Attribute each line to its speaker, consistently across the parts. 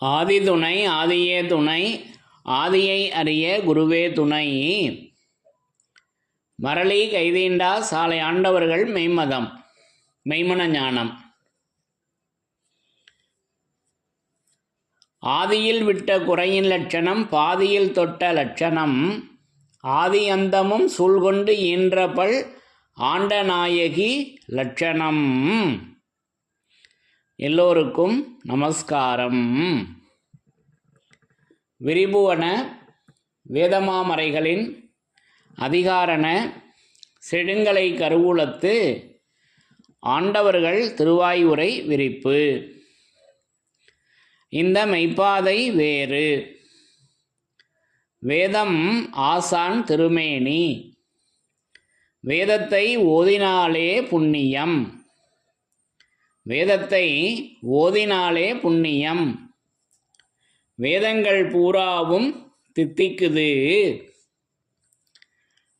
Speaker 1: ஆதி துணை ஆதியே துணை ஆதியை அறிய குருவே துணை. மரளி கைதீண்டா சாலை ஆண்டவர்கள் மெய்மதம் மெய்மன ஞானம். ஆதியில் விட்ட குறையின் லட்சணம் பாதியில் தொட்ட லட்சணம். ஆதி அந்தமும் சூழ்கொண்டு ஈன்றபள் ஆண்ட நாயகி லட்சணம். எல்லோருக்கும் நமஸ்காரம். விரிபுவன வேதமாமறைகளின் அதிகாரண செழுங்கலை கருவூலத்து ஆண்டவர்கள் திருவாயுரை விரிப்பு. இந்த மெய்ப்பாதை வேறு. வேதம் ஆசான் திருமேனி. வேதத்தை ஓதினாலே புண்ணியம். வேதத்தை ஓதினாலே புண்ணியம். வேதங்கள் பூராவும் தித்திக்குது.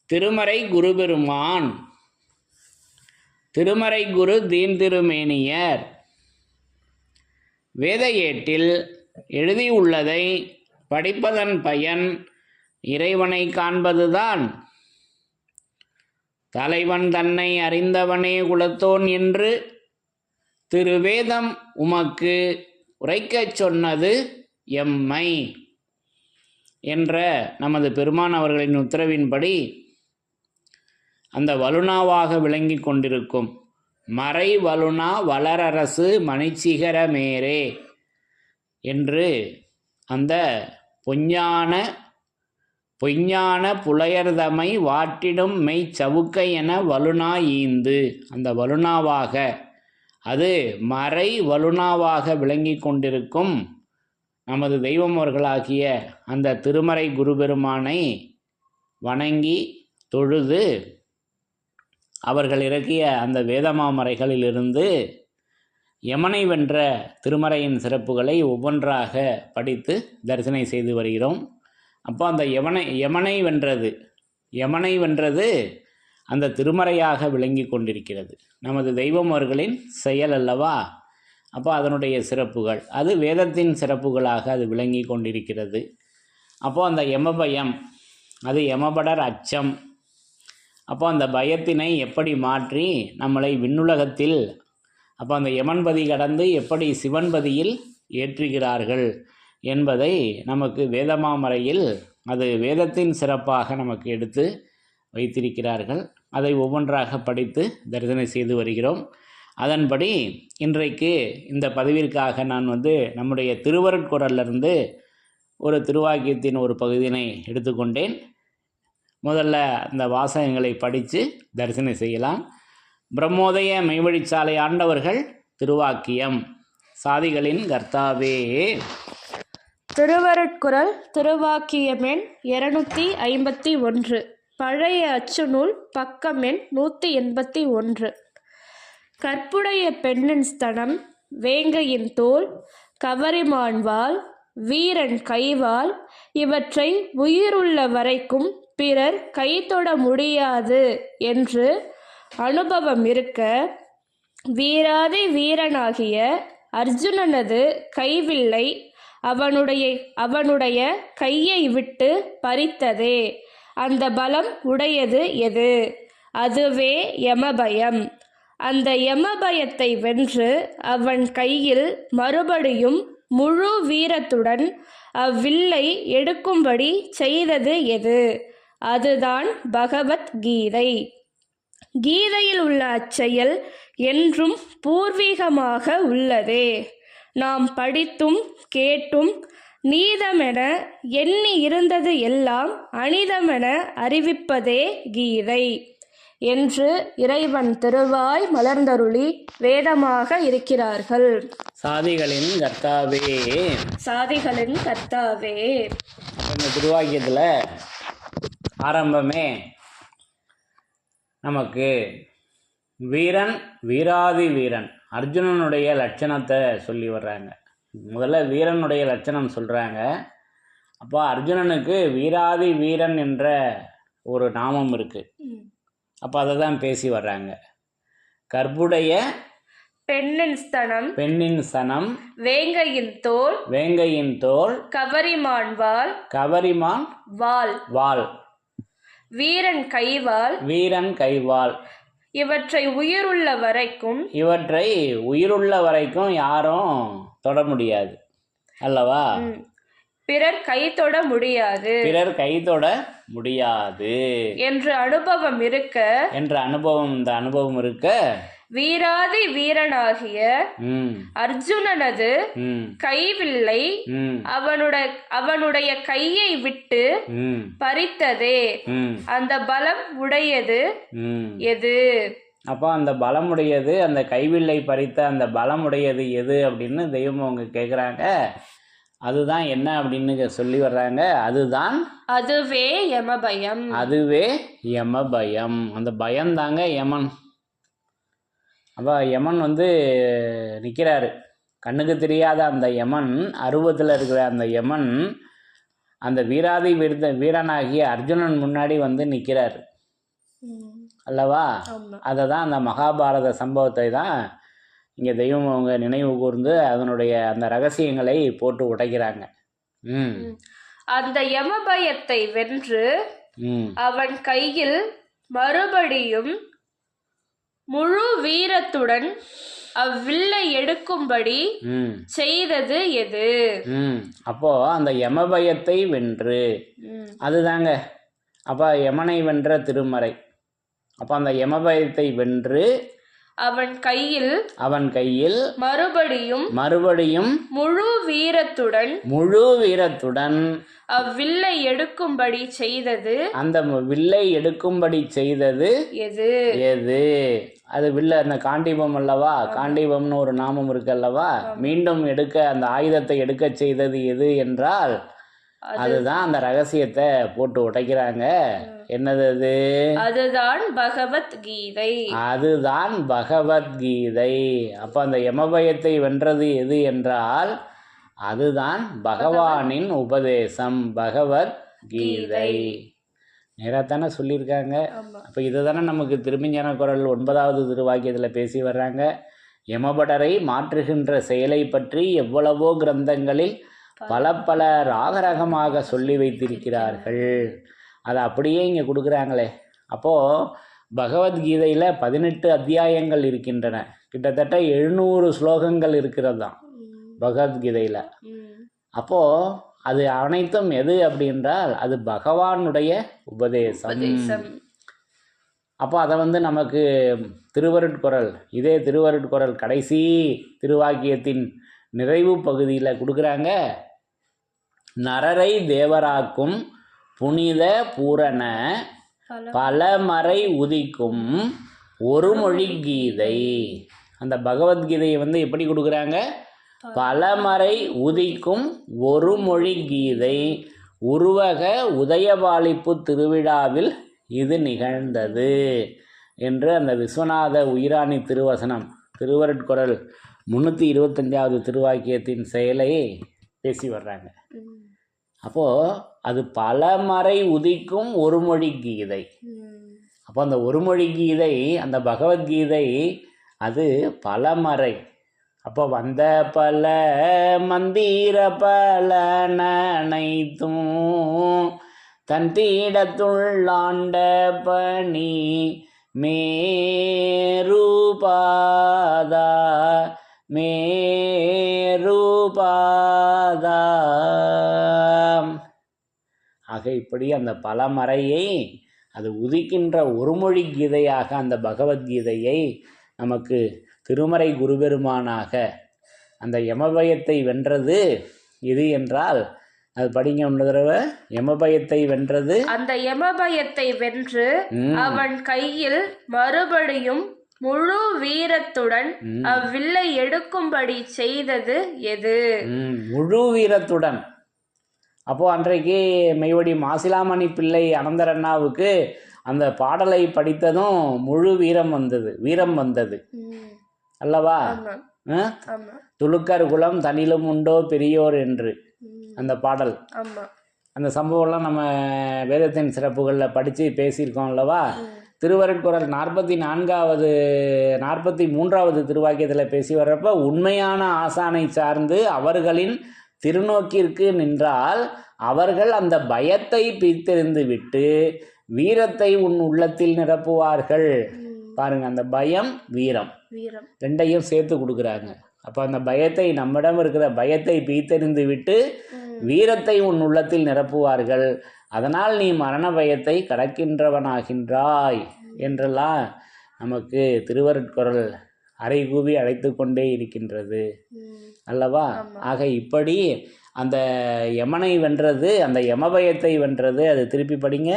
Speaker 1: திருமறை குருபெருமான். திருமறை குரு தீந்திருமேனியர். வேத ஏட்டில் எழுதியுள்ளதை படிப்பதன் பயன் இறைவனை காண்பதுதான். தலைவன் தன்னை அறிந்தவனே குலத்தோன் என்று திருவேதம் உமக்கு உரைக்கச் சொன்னது எம்மை என்ற நமது பெருமான் அவர்களின் உத்தரவின்படி அந்த வலுனாவாக விளங்கி கொண்டிருக்கும். மறை வலுனா வளரரசு மணிச்சிகர மேரே என்று அந்த பொஞ்ஞான பொய்ஞான புலையர்தமை வாட்டிடும் மெய் சவுக்கை என வலுனா ஈந்து அந்த வலுனாவாக அது மறை வலுனாவாக விளங்கி கொண்டிருக்கும். நமது தெய்வம் அவர்களாகிய அந்த திருமறை குருபெருமானை வணங்கி தொழுது அவர்கள் இறக்கிய அந்த வேதமாமறைகளிலிருந்து யமனை வென்ற திருமறையின் சிறப்புகளை ஒவ்வொன்றாக படித்து தரிசனை செய்து வருகிறோம். அப்போ அந்த யமனை யமனை வென்றது யமனை வென்றது அந்த திருமறையாக விளங்கி கொண்டிருக்கிறது. நமது தெய்வம் அவர்களின் செயல் அல்லவா? அப்போ அதனுடைய சிறப்புகள். அது வேதத்தின் சிறப்புகளாக அது விளங்கி கொண்டிருக்கிறது. அப்போது அந்த யமபயம் அது யமபடர் அச்சம். அப்போ அந்த பயத்தினை எப்படி மாற்றி நம்மளை விண்ணுலகத்தில் அப்போ அந்த யமன்பதி கடந்து எப்படி சிவன்பதியில் ஏற்றுகிறார்கள் என்பதை நமக்கு வேதமாமறையில் அது வேதத்தின் சிறப்பாக நமக்கு எடுத்து வைத்திருக்கிறார்கள். அதை ஒவ்வொன்றாக படித்து தரிசனை செய்து வருகிறோம். அதன்படி இன்றைக்கு இந்த பதிவிற்காக நான் வந்து நம்முடைய திருவருட்குரலிருந்து ஒரு திருவாக்கியத்தின் ஒரு பகுதியினை எடுத்துக்கொண்டேன். முதல்ல அந்த வாசகங்களை படித்து தரிசனம் செய்யலாம். பிரம்மோதய மெய்வழிச்சாலை ஆண்டவர்கள் திருவாக்கியம். சாதிகளின் கர்த்தாவே.
Speaker 2: திருவருட்குரல் திருவாக்கியமெண் இருநூத்தி ஐம்பத்தி ஒன்று. பழைய அச்சுநூல் பக்கம் எண் நூற்றி எண்பத்தி ஒன்று. கற்புடைய பெண்ணின் ஸ்தனம் வேங்கையின் தோல் கவரிமான்வாள் வீரன் கைவாள் இவற்றை உயிருள்ள வரைக்கும் பிறர் கைத்தொட முடியாது என்று அனுபவம் இருக்க வீராதி வீரனாகிய அர்ஜுனனது கைவில்லை அவனுடைய அவனுடைய கையை விட்டு பறித்ததே. அந்த பலம் உடையது எது? அதுவே யமபயம். அந்த யமபயத்தை வென்று அவன் கையில் மறுபடியும் முழு வீரத்துடன் அவ்வில்லை எடுக்கும்படி செய்தது எது? அதுதான் பகவத் கீதை கீதையில் உள்ள அச்செயல் என்றும் பூர்வீகமாக உள்ளதே. நாம் படித்தும் கேட்டும் நீதமென எண்ணி இருந்தது எல்லாம் அனிதமென அறிவிப்பதே கீதை என்று இறைவன் திருவாய் மலர்ந்தருளி வேதமாக இருக்கிறார்கள்.
Speaker 1: சாதிகளின் கர்த்தாவே.
Speaker 2: சாதிகளின் கர்த்தாவே.
Speaker 1: இந்த திருவாக்கியத்தில் ஆரம்பமே நமக்கு வீரன் வீராதி வீரன் அர்ஜுனனுடைய லட்சணத்தை சொல்லி வர்றாங்க. முதல்ல வீரனுடைய லட்சணம் சொல்கிறாங்க அப்போ அர்ஜுனனுக்கு வீராதி வீரன் என்ற ஒரு நாமம் இருக்குது அப்போ அதை தான் பேசி வர்றாங்க. கற்புடைய
Speaker 2: பெண்ணின் ஸ்தனம்
Speaker 1: பெண்ணின் சனம்
Speaker 2: வேங்கையின் தோல்
Speaker 1: வேங்கையின் தோல்
Speaker 2: கவரிமான் வாள்
Speaker 1: கவரிமான்
Speaker 2: வாள்
Speaker 1: வாள்
Speaker 2: வீரன் கைவாள்
Speaker 1: வீரன் கைவாள்
Speaker 2: இவற்றை உயிருள்ள வரைக்கும்
Speaker 1: இவற்றை உயிருள்ள வரைக்கும் யாரும் தொட முடியாது. அல்லவா?
Speaker 2: பிறர் கை தொட முடியாது.
Speaker 1: பிறர் கை தொட முடியாது.
Speaker 2: என்று அனுபவம் இருக்க
Speaker 1: என்ற அனுபவம் இந்த அனுபவம் இருக்க.
Speaker 2: வீராதி வீரனாகிய அர்ஜுனனது கைவில்லை. அவனுடைய அவனுடைய கையை விட்டு பறித்ததே. அந்த பலம் உடையது எது?
Speaker 1: அப்போ அந்த பலமுடையது அந்த கைவில்லை பறித்த அந்த பலமுடையது எது அப்படின்னு தெய்வம் அவங்க கேட்குறாங்க அதுதான் என்ன அப்படின்னு சொல்லி வர்றாங்க. அதுதான்
Speaker 2: அதுவே யமபயம்
Speaker 1: அதுவே யம பயம். அந்த பயம்தாங்க யமன். அப்போ யமன் வந்து நிற்கிறாரு கண்ணுக்கு தெரியாத அந்த யமன் அருவத்தில் இருக்கிற அந்த யமன் அந்த வீராதி விருத வீரனாகிய அர்ஜுனன் முன்னாடி வந்து நிற்கிறார் அல்லவா? அதை தான் அந்த மகாபாரத சம்பவத்தை தான் இங்கே தெய்வம் அவங்க நினைவு கூர்ந்து அதனுடைய அந்த ரகசியங்களை போட்டு உடைக்கிறாங்க. ம்.
Speaker 2: அந்த யமபயத்தை வென்று
Speaker 1: ம்.
Speaker 2: அவன் கையில் மறுபடியும் முழு வீரத்துடன் அவ்வில்லை எடுக்கும்படி செய்தது எது?
Speaker 1: ம். அப்போ அந்த யமபயத்தை வென்று அதுதாங்க. அப்போ யமனை வென்ற திருமறை. அப்போ அந்த யமபயத்தை வென்று
Speaker 2: அவன் கையில்
Speaker 1: அவன் கையில்
Speaker 2: மறுபடியும்
Speaker 1: மறுபடியும்
Speaker 2: முழு வீரத்துடன்
Speaker 1: முழு வீரத்துடன்
Speaker 2: அவ்வில்லை எடுக்கும்படி செய்தது
Speaker 1: அந்த வில்லை எடுக்கும்படி செய்தது
Speaker 2: எது?
Speaker 1: எது? அது வில்ல அந்த காண்டீபம் அல்லவா? காண்டீபம்னு ஒரு நாமம் இருக்கு அல்லவா? மீண்டும் எடுக்க அந்த ஆயுதத்தை எடுக்க செய்தது எது என்றால் அதுதான் அந்த ரகசியத்தை போட்டு உடைக்கிறாங்க. என்னது அது?
Speaker 2: அதுதான் பகவத்கீதை
Speaker 1: அதுதான் பகவத்கீதை அப்போ அந்த யமபயத்தை வென்றது எது என்றால் அதுதான் பகவானின் உபதேசம் பகவத் கீதை. நேராத்தானே சொல்லியிருக்காங்க.
Speaker 2: ஆமா.
Speaker 1: அப்போ இதுதானே நமக்கு திரும்பிஞான குரல் ஒன்பதாவது திருவாக்கியத்தில் பேசி வர்றாங்க. யமபடரை மாற்றுகின்ற செயலை பற்றி எவ்வளவோ கிரந்தங்களில் பல பல ராகரகமாக சொல்லி வைத்திருக்கிறார்கள். அதை அப்படியே இங்கே கொடுக்குறாங்களே. அப்போது பகவத்கீதையில் பதினெட்டு அத்தியாயங்கள் இருக்கின்றன. கிட்டத்தட்ட எழுநூறு ஸ்லோகங்கள் இருக்கிறது தான் பகவத்கீதையில். அப்போது அது அனைத்தும் எது அப்படின்றால் அது பகவானுடைய உபதேசம்.
Speaker 2: உபதேசம்.
Speaker 1: அப்போ அதை வந்து நமக்கு திருவருட்குரல் இதே திருவருட்குரல் கடைசி திருவாக்கியத்தின் நிறைவு பகுதியில் கொடுக்குறாங்க. நரரை தேவராக்கும் புனித பூரண
Speaker 2: பல
Speaker 1: பலமறை உதிக்கும் ஒரு மொழி கீதை. அந்த பகவத்கீதையை வந்து எப்படி கொடுக்குறாங்க? பலமறை உதிக்கும் ஒரு மொழி கீதை. உருவக உதயபாலிப்பு திருவிழாவில் இது நிகழ்ந்தது என்று அந்த விஸ்வநாத உயிராணி திருவசனம் திருவருட்குரல் முந்நூற்றி இருபத்தஞ்சாவது திருவாக்கியத்தின் செயலை பேசி வர்றாங்க.
Speaker 2: ம்,
Speaker 1: அப்போது அது பலமறை உதிக்கும் ஒரு மொழி கீதை. அப்போ அந்த ஒரு மொழி கீதை அந்த பகவத்கீதை அது பலமறை அப்போ வந்த பல மந்திர பல நனைத்தும் தன் பீடத்துள்ளாண்ட பணி மேருபாதா மேருபாதா ஆக இப்படி அந்த பலமறையை அது உதிக்கின்ற ஒருமொழி கீதையாக அந்த பகவத்கீதையை நமக்கு திருமறை குருபெருமானாக அந்த யமபயத்தை வென்றது இது என்றால் அது படிங்க ஒன்று தடவை யமபயத்தை வென்றது
Speaker 2: அந்த யமபயத்தை வென்று அவன் கையில் மறுபடியும் முழு வீரத்துடன் அவ்வில்லை எடுக்கும்படி செய்தது எது?
Speaker 1: முழு வீரத்துடன். அப்போ அன்றைக்கு மெய்வடி மாசிலாமணி பிள்ளை அனந்தர் அண்ணாவுக்கு அந்த பாடலை படித்ததும் முழு வீரம் வந்தது வீரம் வந்தது. அல்லவா? துலுக்கர் குலம் தனிலும் உண்டோ பெரியோர் என்று அந்த பாடல். அந்த சம்பவம்லாம் நம்ம வேதத்தின் சிறப்புகளில் படித்து பேசியிருக்கோம் அல்லவா?
Speaker 2: ம்,
Speaker 1: திருவருட்குறள் நாற்பத்தி நான்காவது நாற்பத்தி மூன்றாவது திருவாக்கியத்தில் பேசி வர்றப்ப உண்மையான ஆசானை சார்ந்து அவர்களின் திருநோக்கிற்கு நின்றால் அவர்கள் அந்த பயத்தை பிரித்தெறிந்து விட்டு வீரத்தை உன் உள்ளத்தில் நிரப்புவார்கள். பாருங்க அந்த பயம் வீரம்.
Speaker 2: வீரம்.
Speaker 1: ரெண்டையும் சேர்த்து கொடுக்குறாங்க. அப்போ அந்த பயத்தை நம்மிடம் இருக்கிற பயத்தை பீத்தறிந்து விட்டு வீரத்தை உன் உள்ளத்தில் நிரப்புவார்கள். அதனால் நீ மரண பயத்தை கடக்கின்றவனாகின்றாய் என்றெல்லாம் நமக்கு திருவருட்குறள் அறைகூவி அழைத்து கொண்டே இருக்கின்றது. அல்லவா? ஆக இப்படி அந்த யமனை வென்றது அந்த யமபயத்தை வென்றது அது திருப்பி படிங்க.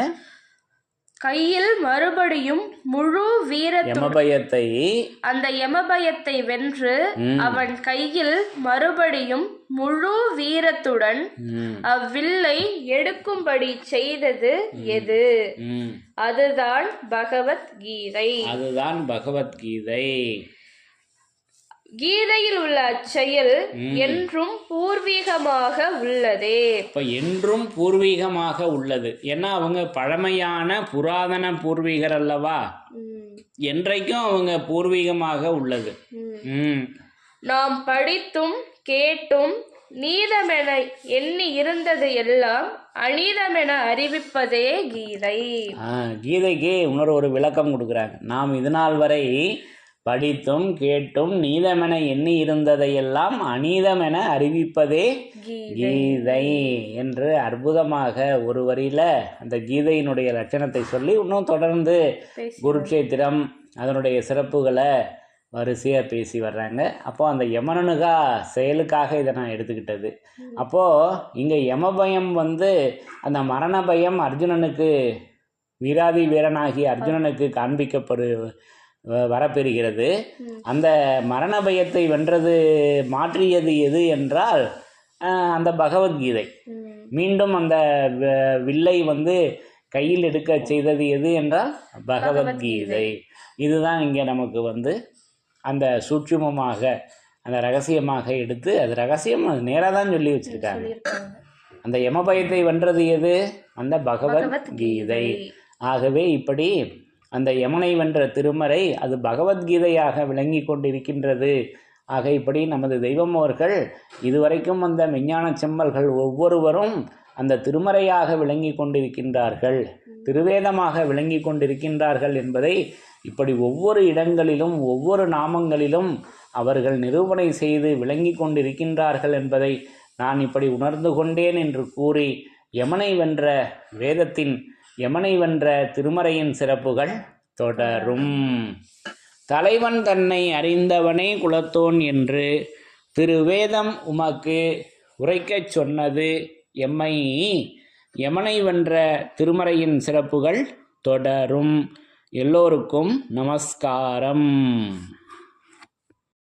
Speaker 2: கையில் மறுபடியும் முழு
Speaker 1: யமபயத்தை
Speaker 2: அந்த யமபயத்தை வென்று அவன் கையில் மறுபடியும் முழு வீரத்துடன் அவ்வில்லை எடுக்கும்படி செய்தது எது. அதுதான் பகவத்கீதை
Speaker 1: அதுதான் பகவத்கீதை
Speaker 2: கீதையில் உள்ள அச்செயல். என்றும் பூர்வீகமாக உள்ளதே.
Speaker 1: இப்போ என்றும் பூர்வீகமாக உள்ளது. ஏன்னா அவங்க பழமையான புராதன பூர்வீகர் அல்லவா? என்றைக்கும் அவங்க பூர்வீகமாக உள்ளது.
Speaker 2: நாம் படித்தும் கேட்டும் நீதமென எண்ணி இருந்தது எல்லாம் அநீதமென அறிவிப்பதே கீதை.
Speaker 1: கீதைக்கு இன்னொரு ஒரு விளக்கம் கொடுக்குறாங்க. நாம் இதுநாள் வரை படித்தும் கேட்டும் நீதமென எண்ணி இருந்ததையெல்லாம் அநீதமென அறிவிப்பதே
Speaker 2: கீதை.
Speaker 1: என்று அற்புதமாக ஒரு வரியில் அந்த கீதையினுடைய லட்சணத்தை சொல்லி இன்னும் தொடர்ந்து குருட்சேத்திரம் அதனுடைய சிறப்புகளை வரிசையாக பேசி வர்றாங்க. அப்போ அந்த யமனனுகா செயலுக்காக இதை நான் எடுத்துக்கிட்டது. அப்போது இங்கே யமபயம் வந்து அந்த மரண பயம் அர்ஜுனனுக்கு வீராதி வீரனாகி அர்ஜுனனுக்கு காண்பிக்கப்படு வரப்பெறுகிறது. அந்த மரண பயத்தை வென்றது மாற்றியது எது என்றால் அந்த பகவத்கீதை. மீண்டும் அந்த வில்லை வந்து கையில் எடுக்க செய்தது எது என்றால் பகவத்கீதை. இதுதான் இங்கே நமக்கு வந்து அந்த சூட்சுமமாக அந்த ரகசியமாக எடுத்து அது ரகசியம் அது நேராக தான் சொல்லி வச்சுருக்காங்க. அந்த யமபயத்தை வென்றது எது? அந்த
Speaker 2: பகவத்கீதை.
Speaker 1: ஆகவே இப்படி அந்த யமனை வென்ற திருமறை அது பகவத்கீதையாக விளங்கி கொண்டிருக்கின்றது. ஆக இப்படி நமது தெய்வம் அவர்கள் இதுவரைக்கும் வந்த விஞ்ஞான செம்மல்கள் ஒவ்வொருவரும் அந்த திருமறையாக விளங்கி கொண்டிருக்கின்றார்கள். திருவேதமாக விளங்கி கொண்டிருக்கின்றார்கள் என்பதை இப்படி ஒவ்வொரு இடங்களிலும் ஒவ்வொரு நாமங்களிலும் அவர்கள் நிரூபணை செய்து விளங்கி கொண்டிருக்கின்றார்கள் என்பதை நான் இப்படி உணர்ந்து கொண்டேன் என்று கூறி யமனை வென்ற வேதத்தின் யமனை வென்ற திருமறையின் சிறப்புகள் தொடரும். தலைவன் தன்னை அறிந்தவனே குலத்தோன் என்று திருவேதம் உமக்கு உரைக்கச் சொன்னது எம்மை. யமனை வென்ற திருமறையின் சிறப்புகள் தொடரும். எல்லோருக்கும் நமஸ்காரம்.